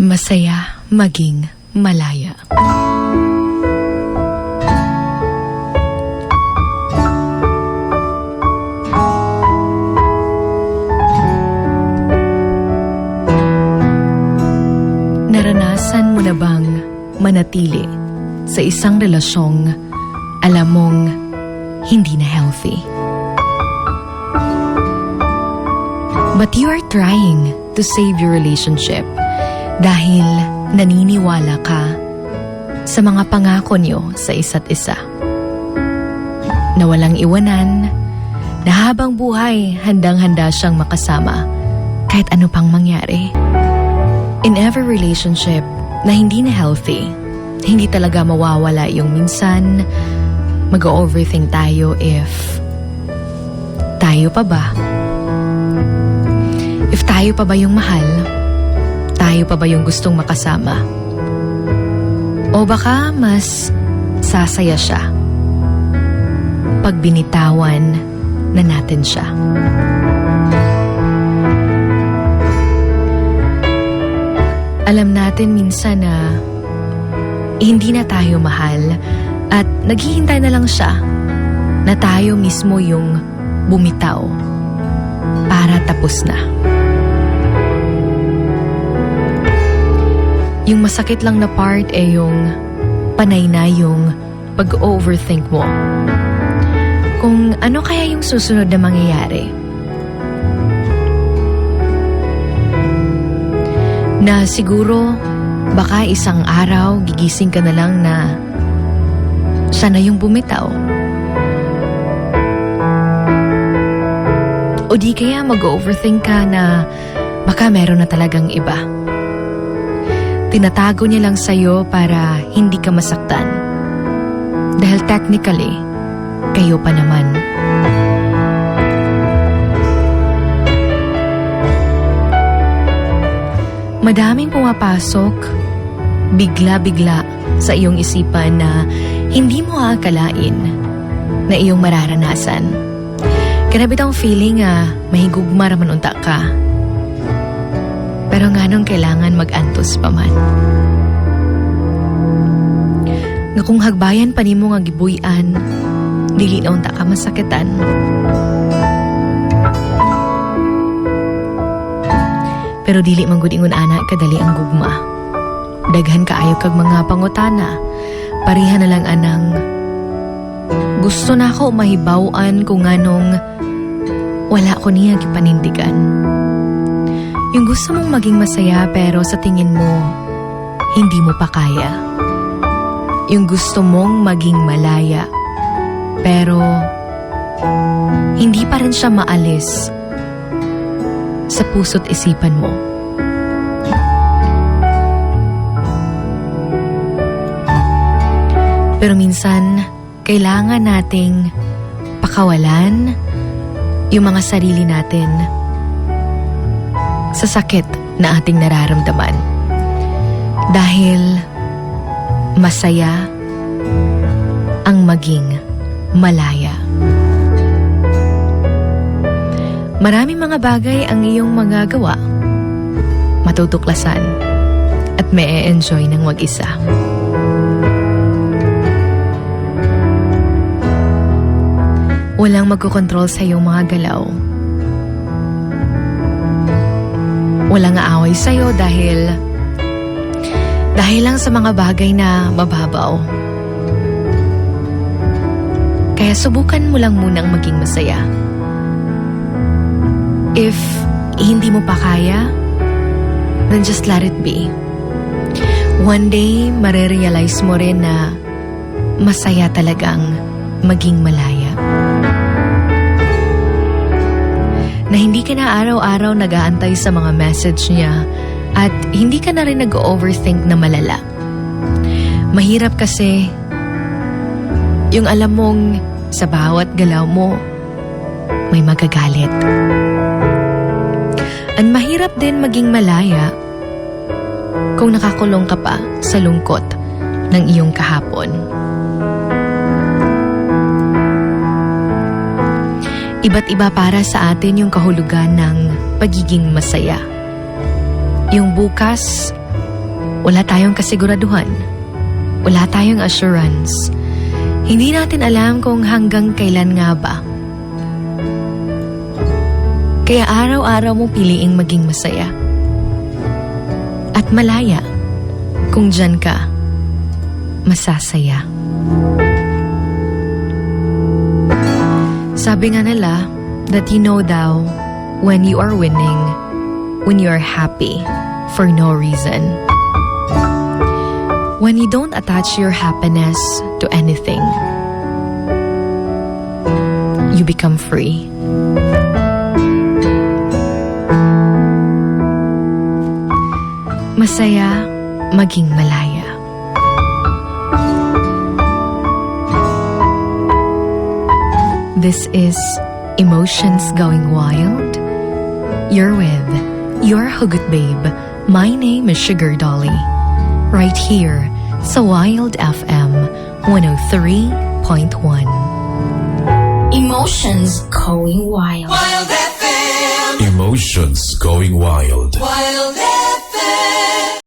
Masaya maging malaya. Naranasan mo na bang manatili sa isang relasyong alam mong hindi na healthy? But you are trying to save your relationship dahil naniniwala ka sa mga pangako niyo sa isa't isa. Na walang iwanan, na habang buhay handang-handa siyang makasama kahit ano pang mangyari. In every relationship na hindi na healthy, hindi talaga mawawala yung minsan mag-overthink tayo if tayo pa ba? If tayo pa ba yung mahal? Tayo pa ba yung gustong makasama? O baka mas sasaya siya pag binitawan na natin siya. Alam natin minsan na hindi na tayo mahal at naghihintay na lang siya na tayo mismo yung bumitaw para tapos na. Yung masakit lang na part eh yung panay na yung pag-overthink mo. Kung ano kaya yung susunod na mangyayari. Na siguro baka isang araw gigising ka na lang na siya na yung bumitaw. O di kaya mag-overthink ka na baka meron na talagang iba. Tinatago niya lang sa'yo para hindi ka masaktan. Dahil technically, kayo pa naman. Madaming pumapasok, bigla-bigla sa iyong isipan na hindi mo aakalain na iyong mararanasan. Kanabitang feeling nga mahigugma raman unta ka. Pero nga nung kailangan mag-antos pa man. Nga kung hagbayan pa nimo nga gibuyan, dili na unta ka masakitan. Pero dili man gud ingon ana kadali ang gugma. Daghan kaayo kag mga pangutana. Pariha na lang anang gusto na ako mahibaw-an kung anong wala ko niya gipanindigan. Yung gusto mong maging masaya pero sa tingin mo, hindi mo pa kaya. Yung gusto mong maging malaya pero hindi pa rin siya maalis sa puso't isipan mo. Pero minsan, kailangan nating pakawalan yung mga sarili natin sa sakit na ating nararamdaman. Dahil masaya ang maging malaya. Maraming mga bagay ang iyong magagawa, matutuklasan, at may enjoy ng mag-isa. Walang magkokontrol sa iyong mga galaw. Walang aaway sa iyo dahil dahil lang sa mga bagay na mababaw. Kaya subukan mo lang munang maging masaya. If hindi mo pa kaya, then just let it be. One day, marerealize mo rin na masaya talagang maging malaya. Na hindi ka na araw-araw nag-aantay sa mga message niya at hindi ka na rin nag-overthink na malala. Mahirap kasi yung alam mong sa bawat galaw mo, may magagalit. At mahirap din maging malaya kung nakakulong ka pa sa lungkot ng iyong kahapon. Iba't iba para sa atin yung kahulugan ng pagiging masaya. Yung bukas, Wala tayong kasiguraduhan. Wala tayong assurance. Hindi natin alam kung hanggang kailan nga ba. Kaya araw-araw mo piliing maging masaya. At malaya kung dyan ka masasaya. Sabi nga nila that you know daw when you are winning, when you are happy for no reason. When you don't attach your happiness to anything, you become free. Masaya maging malaya. This is Emotions Going Wild. You're with your Hugot Babe. My name is Sugar Dolly. Right here sa Wild FM 103.1. Emotions going wild. Wild FM. Emotions going wild. Wild